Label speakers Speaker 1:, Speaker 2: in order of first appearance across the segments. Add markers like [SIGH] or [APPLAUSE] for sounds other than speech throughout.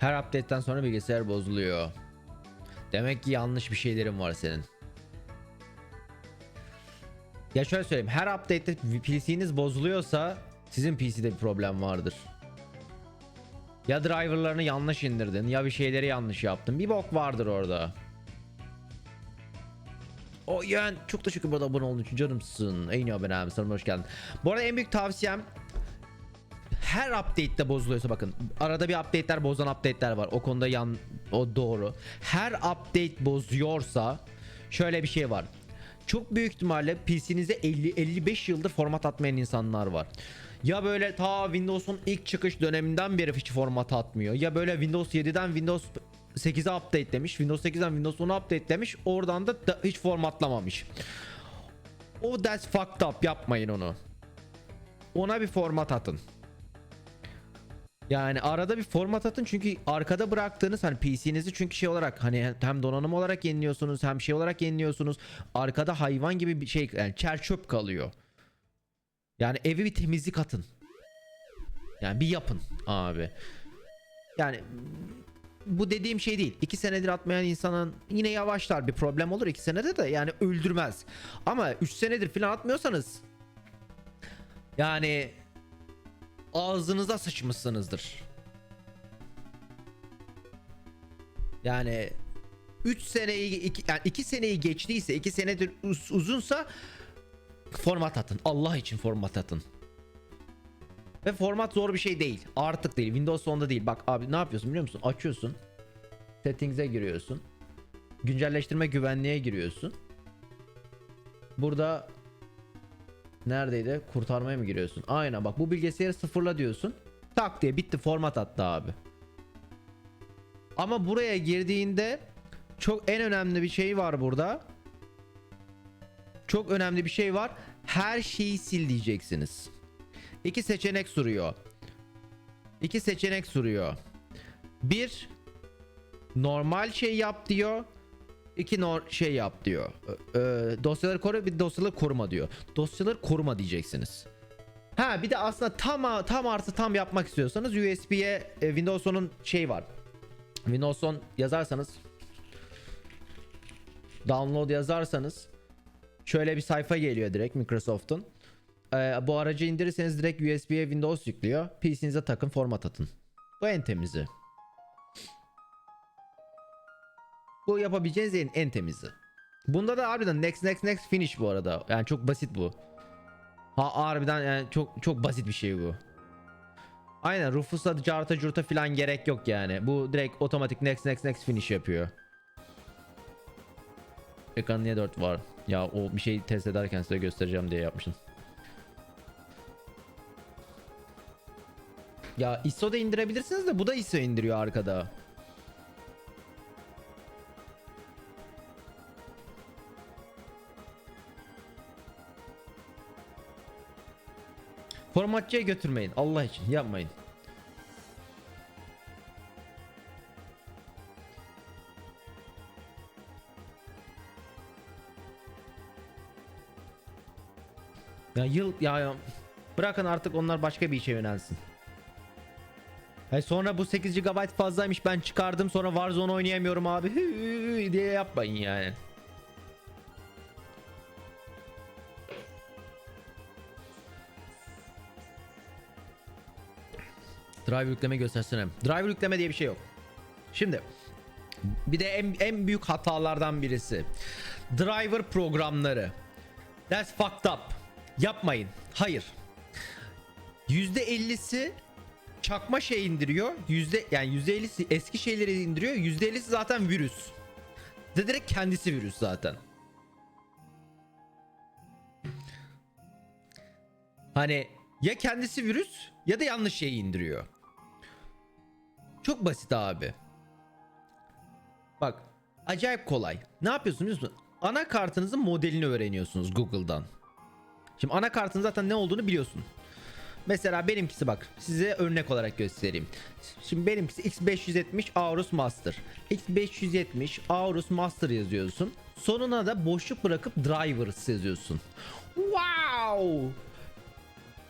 Speaker 1: Her update'ten sonra bilgisayar bozuluyor. Demek ki yanlış bir şeylerin var senin. Ya şöyle söyleyeyim. Her update'te PC'niz bozuluyorsa sizin PC'de bir problem vardır. Ya driverlarını yanlış indirdin ya bir şeyleri yanlış yaptın. Bir bok vardır orada. O yani çok teşekkür ederim abone olduğun için canımsın. En iyi abone abi sana hoş geldin. Bu arada en büyük tavsiyem her update'te bozuluyorsa bakın arada bir update'ler bozan update'ler var. O konuda yan o doğru. Her update bozuyorsa şöyle bir şey var. Çok büyük ihtimalle PC'nize 50 55 yıldır format atmayan insanlar var. Ya böyle ta Windows'un ilk çıkış döneminden beri hiç format atmıyor. Ya böyle Windows 7'den Windows 8'e update demiş. Windows 8'den Windows 10'a update demiş. Oradan da, da hiç formatlamamış. O that's fucked up. Yapmayın onu. Ona bir format atın. Yani arada bir format atın çünkü arkada bıraktığınız hani PC'nizi çünkü şey olarak hani hem donanım olarak yeniliyorsunuz hem şey olarak yeniliyorsunuz. Arkada hayvan gibi bir şey yani çer çöp kalıyor. Yani evi bir temizlik atın. Yani bir yapın abi. Yani bu dediğim şey değil. 2 senedir atmayan insanın yine yavaşlar bir problem olur 2 senede de yani öldürmez. Ama 3 senedir falan atmıyorsanız yani ağzınıza sıçmışsınızdır. Yani 3 seneyi iki, yani 2 seneyi geçtiyse 2 senedir uz- uzunsa format atın. Allah için format atın. Ve format zor bir şey değil. Artık değil. Windows 10'da değil. Bak abi ne yapıyorsun biliyor musun? Açıyorsun. Settings'e giriyorsun. Güncelleştirme güvenliğe giriyorsun. Burada neredeydi? Kurtarmaya mı giriyorsun? Aynen bak bu bilgisayarı sıfırla diyorsun. Tak diye bitti format attı abi. Ama buraya girdiğinde çok en önemli bir şey var burada. Çok önemli bir şey var. Her şeyi sil diyeceksiniz. İki seçenek sunuyor. İki seçenek sunuyor. Bir normal şey yap diyor. İki nor şey yap diyor. E, dosyaları koru bir dosyaları koruma diyor. Dosyaları koruma diyeceksiniz. Ha bir de aslında tam tam artı tam yapmak istiyorsanız USB'ye e, Windows 10'un şey var. Windows 10 yazarsanız download yazarsanız şöyle bir sayfa geliyor direkt Microsoft'un. Ee, bu aracı indirirseniz direkt USB'ye Windows yüklüyor. PC'nize takın format atın. Bu en temizi. Bu yapabileceğiniz en, en temizi. Bunda da harbiden next next next finish bu arada. Yani çok basit bu. Ha harbiden yani çok çok basit bir şey bu. Aynen Rufus'a carta curta falan gerek yok yani. Bu direkt otomatik next next next finish yapıyor. Ekran niye 4 var? Ya o bir şey test ederken size göstereceğim diye yapmışım. Ya ISO da indirebilirsiniz de bu da ISO indiriyor arkada. Formatçıya götürmeyin. Allah için yapmayın. Ya yıl ya, ya bırakın artık onlar başka bir işe yönelsin. Hayır sonra bu 8 GB fazlaymış ben çıkardım sonra Warzone oynayamıyorum abi [LAUGHS] diye yapmayın yani. Driver yükleme göstersene. Driver yükleme diye bir şey yok. Şimdi bir de en, en büyük hatalardan birisi. Driver programları. That's fucked up. Yapmayın. Hayır. %50'si çakma şey indiriyor. Yüzde yani %50'si eski şeyleri indiriyor. %50'si zaten virüs. De direkt kendisi virüs zaten. Hani ya kendisi virüs ya da yanlış şeyi indiriyor. Çok basit abi. Bak acayip kolay. Ne yapıyorsunuz biliyor musun? Anakartınızın modelini öğreniyorsunuz Google'dan. Şimdi anakartın zaten ne olduğunu biliyorsun. Mesela benimkisi bak size örnek olarak göstereyim. Şimdi benimkisi X570 Aorus Master. X570 Aorus Master yazıyorsun. Sonuna da boşluk bırakıp drivers yazıyorsun. Wow!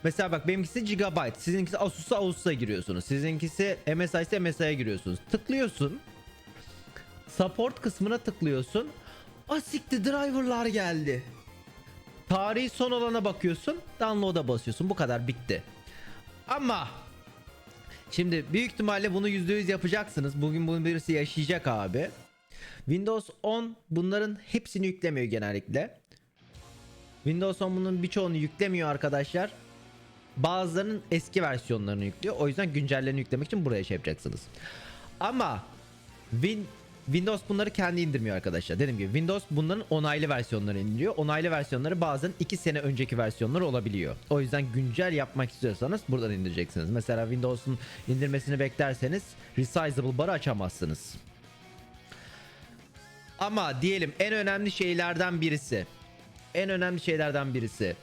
Speaker 1: Mesela bak benimkisi gigabyte, sizinkisi Asus'a Asus'a giriyorsunuz. Sizinkisi MSI ise MSI'ye giriyorsunuz. Tıklıyorsun. Support kısmına tıklıyorsun. Asikti driver'lar geldi. Tarihi son olana bakıyorsun. Download'a basıyorsun. Bu kadar bitti. Ama şimdi büyük ihtimalle bunu %100 yapacaksınız. Bugün bunu birisi yaşayacak abi. Windows 10 bunların hepsini yüklemiyor genellikle. Windows 10 bunun birçoğunu yüklemiyor arkadaşlar. Bazılarının eski versiyonlarını yüklüyor. O yüzden güncellerini yüklemek için buraya şey yapacaksınız. Ama Win Windows bunları kendi indirmiyor arkadaşlar. Dediğim gibi Windows bunların onaylı versiyonlarını indiriyor. Onaylı versiyonları bazen 2 sene önceki versiyonları olabiliyor. O yüzden güncel yapmak istiyorsanız buradan indireceksiniz. Mesela Windows'un indirmesini beklerseniz resizable barı açamazsınız. Ama diyelim en önemli şeylerden birisi. En önemli şeylerden birisi.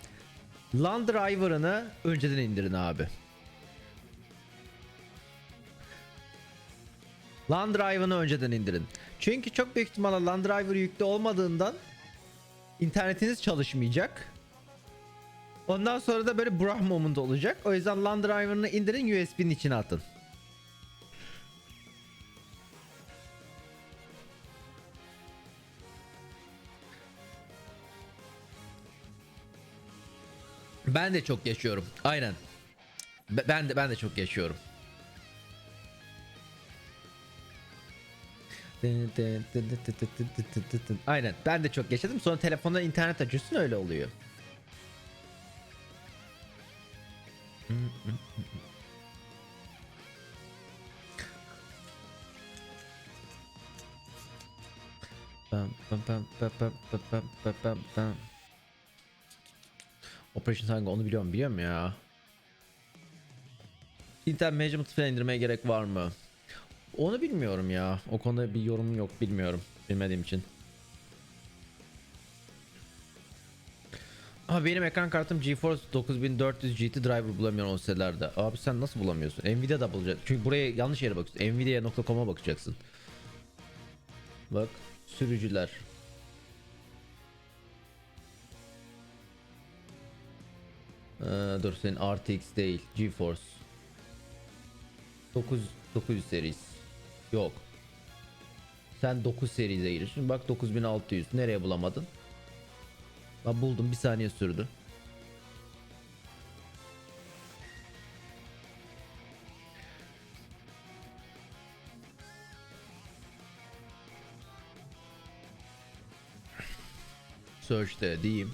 Speaker 1: LAN driver'ını önceden indirin abi. LAN driver'ını önceden indirin. Çünkü çok büyük ihtimalle LAN driver yüklü olmadığından internetiniz çalışmayacak. Ondan sonra da böyle brah moment olacak. O yüzden LAN driver'ını indirin USB'nin içine atın. Ben de çok yaşıyorum. Aynen. Ben de ben de çok yaşıyorum. Aynen ben de çok yaşadım sonra telefonda internet açıyorsun öyle oluyor. Bam bam bam bam bam bam bam bam Operation Tango onu biliyorum biliyorum ya. Intel Management falan indirmeye gerek var mı? Onu bilmiyorum ya. O konuda bir yorumum yok bilmiyorum. Bilmediğim için. Abi benim ekran kartım GeForce 9400 GT driver bulamıyorum o sitelerde. Abi sen nasıl bulamıyorsun? Nvidia da bulacak. Çünkü buraya yanlış yere bakıyorsun. Nvidia.com'a bakacaksın. Bak sürücüler. Ee, dur senin RTX değil. GeForce. 9 900 serisi. Yok. Sen 9 serize giriyorsun. Bak 9600. Nereye bulamadın? Ben buldum. Bir saniye sürdü. Search'te diyeyim.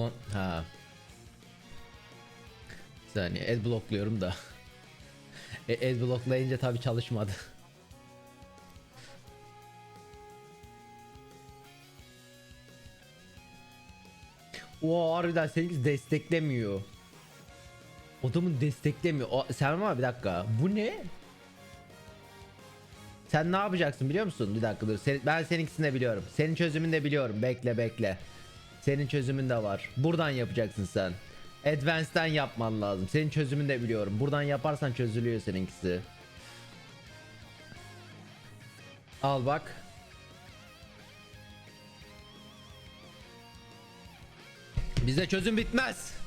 Speaker 1: Ulan ha. Bir saniye ad blokluyorum da. e, ad bloklayınca tabi çalışmadı. [LAUGHS] Oo harbiden seninki desteklemiyor. Odamın desteklemiyor. O, sen var bir dakika. Bu ne? Sen ne yapacaksın biliyor musun? Bir dakika dur. Sen- ben seninkisini de biliyorum. Senin çözümünü de biliyorum. Bekle bekle. Senin çözümün de var. Buradan yapacaksın sen. Advanced'den yapman lazım. Senin çözümünü de biliyorum. Buradan yaparsan çözülüyor seninkisi. Al bak. Bize çözüm bitmez.